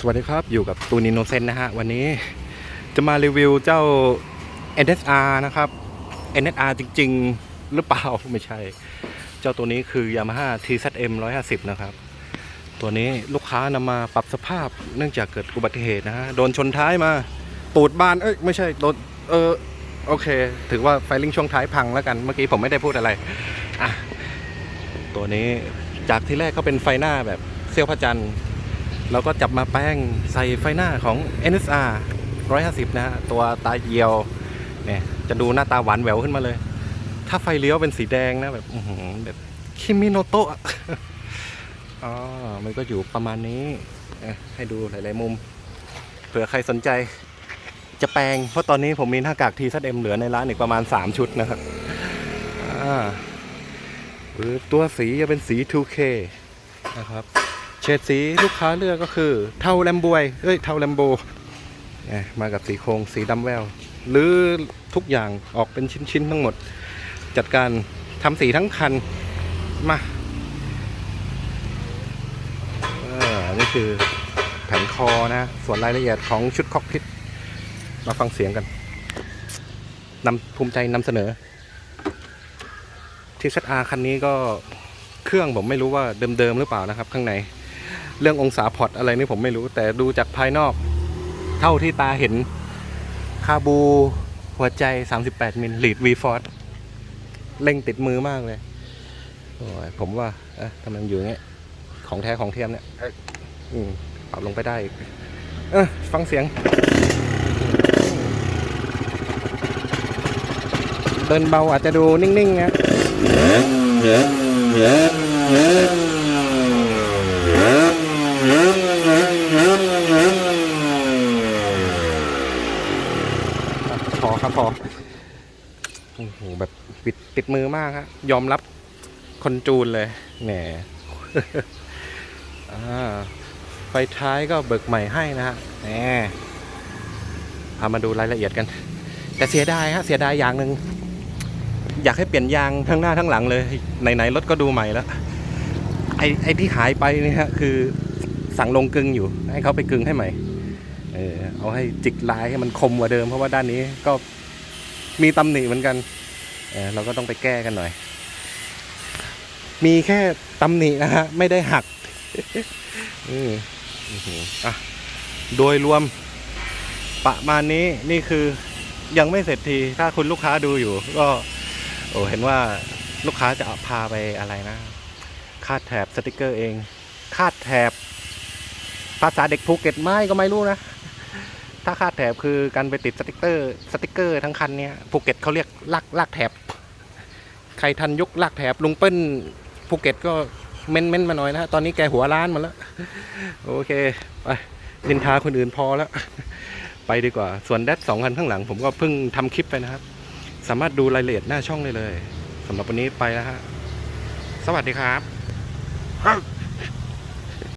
สวัสดีครับ อยู่กับตูนิโนเซนนะฮะ วันนี้จะมารีวิวเจ้า NSR นะครับ NSR จริง ๆ หรือเปล่า ไม่ใช่ เจ้าตัวนี้คือ Yamaha TZM 150 นะครับ ตัวนี้ลูกค้านำมาปรับสภาพเนื่องจากเกิดอุบัติเหตุนะฮะ โดนชนท้ายมา ตูดบาน เอ้ย ไม่ใช่ โดน เออ โอเค ถือว่าไฟลิงช่วงท้ายพังแล้วกัน เมื่อกี้ผมไม่ได้พูดอะไร อะ ตัวนี้จากที่แรกก็เป็นไฟหน้าแบบเซี่ยวพระจันทร์ เราก็จับมาแป้งใส่ไฟหน้าของ NSR 150นะฮะตัวตาเยียวเนี่ยจะดูหน้าตาหวานแหววขึ้นมาเลย ถ้าไฟเลี้ยวเป็นสีแดงนะแบบอื้อหือแบบคิมิโนโตะอ๋อมันก็อยู่ประมาณนี้ ให้ดูหลาย ๆ มุม เผื่อใครสนใจจะแปลง เพราะตอนนี้ผมมีหน้ากาก TZM เหลือในร้านอีกประมาณ 3 ชุดนะครับหรือตัวสีจะเป็นสี 2K นะครับ เฉดสีลูกค้าเลือกก็คือ เทาแลมบวยเอ้ยเทาแลมโบนี่มากับสีโครงสีดำแวว หรือทุกอย่างออกเป็นชิ้นๆทั้งหมด จัดการทำสีทั้งคันมาออนี่คือแผงคอนะ ส่วนรายละเอียดของชุดคอกพิทมาฟังเสียงกันนำภูมิใจนำเสนอ ทีเซอาคันนี้ก็เครื่องผมไม่รู้ว่าเดิมๆหรือเปล่านะครับ ข้างใน เรื่ององศาพอร์ตอะไรนี่ผมไม่รู้ แต่ดูจากภายนอก เท่าที่ตาเห็นคาบูหัวใจ 38 มิลลีดวีฟอร์ดเร่งติดมือมากเลยโอ้ยผมว่าเอ๊ะทำไมมันอยู่อย่างเงี้ยของแท้ของเทียมเนี่ยเอ้ยอืมปรับลงไปได้อีกเออฟังเสียง เดินเบาอาจจะดูนิ่งๆนะ พ อครับพอโอ้โหแบบปิดติดมือมากฮะยอมรับคนจูนเลยแหมอ่าไฟท้ายก็เบิกใหม่ให้นะฮะแหมพามาดูรายละเอียดกัน แต่เสียดายฮะเสียดายอย่างหนึ่งอยากให้เปลี่ยนยางทั้งหน้าทั้งหลังเลยไหนๆรถก็ดูใหม่แล้วไอ้ไอ้ที่หายไปเนี่ยฮะคือสั่งลงกึงอยู่ให้เขาไปกึงให้ใหม่เออ เอาให้จิกลายให้มันคมกว่าเดิม เพราะว่าด้านนี้ก็มีตำหนิเหมือนกันเเราก็ต้องไปแก้กันหน่อย มีแค่ตำหนินะฮะไม่ได้หักอืออะโดยรวมประมาณนี้นี่คือยังไม่เสร็จทีถ้าคุณลูกค้าดูอยู่ ก็โอ้เห็นว่าลูกค้าจะพาไปอะไรนะ คาดแถบสติกเกอร์เอง คาดแถบภาษาเด็กภูเก็ตไม่ก็ไม่รู้นะ ถ้าคาดแถบคือการไปติดสติกเกอร์สติกเกอร์ทั้งคันเนี่ยภูเก็ตเขาเรียกลากลากแถบ ใครทันยุคลากแถบลุงเปิ้ลภูเก็ตก็เม้นเม้นมาหน่อยนะตอนนี้แกหัวล้านมดแล้ว โอเคไปนินทาคนอื่นพอแล้ว ไปดีกว่า ส่วนแดดสองคันข้างหลัง ผมก็เพิ่งทำคลิปไปนะครับ สามารถดูรายละเอียดหน้าช่องได้เลยสำหรับวันนี้ไปแล้วฮะสวัสดีครับ